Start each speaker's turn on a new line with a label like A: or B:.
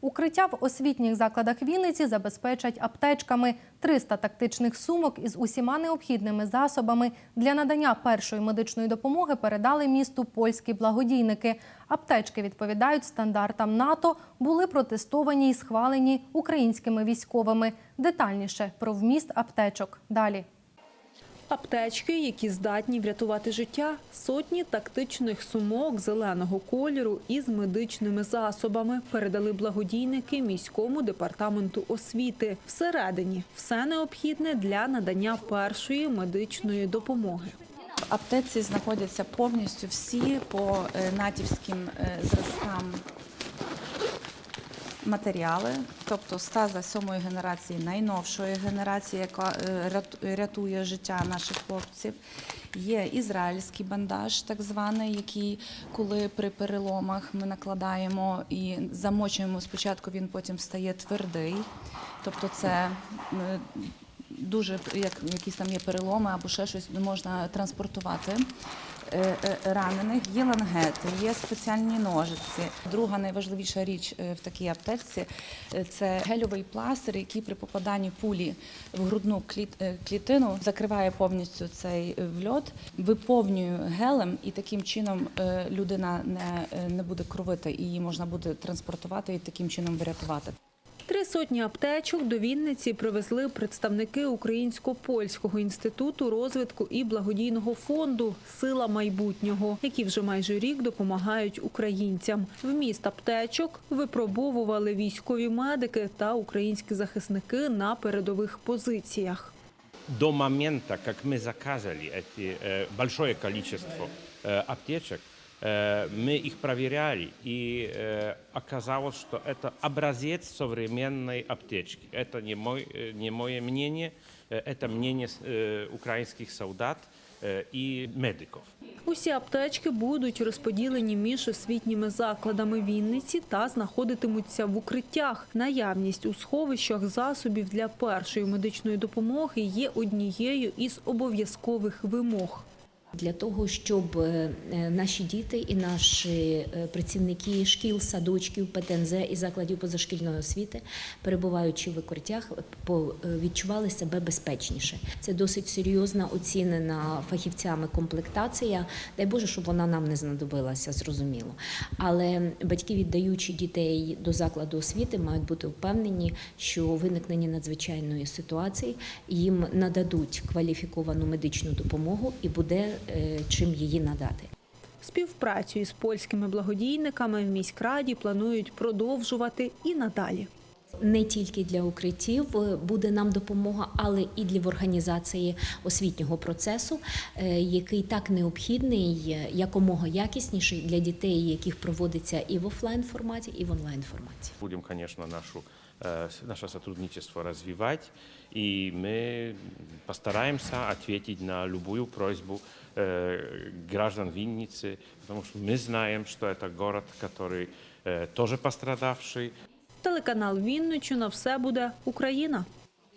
A: Укриття в освітніх закладах Вінниці забезпечать аптечками 300 тактичних сумок із усіма необхідними засобами для надання першої медичної допомоги передали місту польські благодійники. Аптечки відповідають стандартам НАТО, були протестовані і схвалені українськими військовими. Детальніше про вміст аптечок далі.
B: Аптечки, які здатні врятувати життя, сотні тактичних сумок зеленого кольору із медичними засобами передали благодійники міському департаменту освіти. Всередині все необхідне для надання першої медичної допомоги.
C: В аптеці знаходяться повністю всі по е, натівським е, зразкам матеріали, тобто стаза сьомої генерації, найновшої генерації, яка е, рятує життя наших хлопців. Є ізраїльський бандаж, так званий, який, коли при переломах ми накладаємо і замочуємо спочатку, він потім стає твердий. Тобто це е, дуже як якісь там є переломи або ще щось можна транспортувати. е, е, Ранених є лангети, є спеціальні ножиці. Друга найважливіша річ е, в такій аптечці е, це гельовий пластир, який при попаданні пулі в грудну клітину закриває повністю цей вльот, виповнює гелем, і таким чином людина не, не буде кровити, і її можна буде транспортувати і таким чином врятувати
B: Три сотні аптечок до Вінниці привезли представники Українсько-польського інституту розвитку і благодійного фонду Сила майбутнього, які вже майже рік допомагають українцям. Вміст аптечок випробовували військові медики та українські захисники на передових позиціях.
D: до момента, как мы заказали эти э, большое количество э, аптечек, э, мы их проверяли, и э, оказалось, что это образец современной аптечки. Это не, мой, э, не мое мнение, э, это мнение э, украинских солдат э, и медиков.
B: Усі аптечки будуть розподілені між освітніми закладами Вінниці та знаходитимуться в укриттях. Наявність у сховищах засобів для першої медичної допомоги є однією із обов'язкових вимог.
E: Для того щоб е, е, наші діти і наші е, працівники шкіл, садочків, ПТНЗ і закладів позашкільної освіти, перебуваючи в е, відчували себе безпечніше. Це досить серйозна оцінена фахівцями комплектація. Дай Боже, щоб вона нам не знадобилася, зрозуміло. Але батьки, віддаючи дітей до закладу освіти, мають бути впевнені, що у виникненні надзвичайної ситуації їм нададуть кваліфіковану медичну допомогу і буде чим її надати.
B: Співпрацю із польськими благодійниками в міськраді планують продовжувати і надалі
E: Не тільки для укриттів е, буде нам допомога, але і для в організації освітнього процесу, е, який так необхідний, е, якомога якісніший для дітей, яких проводиться і в офлайн форматі, і в онлайн форматі.
D: Будем, конечно, нашу, э, с- наше сотрудничество развивать, и мы постараемся ответить на любую просьбу э, граждан Винницы, потому что мы знаем, что это город, который э, тоже пострадавший,
B: Телеканал Вінниччина все буде Україна.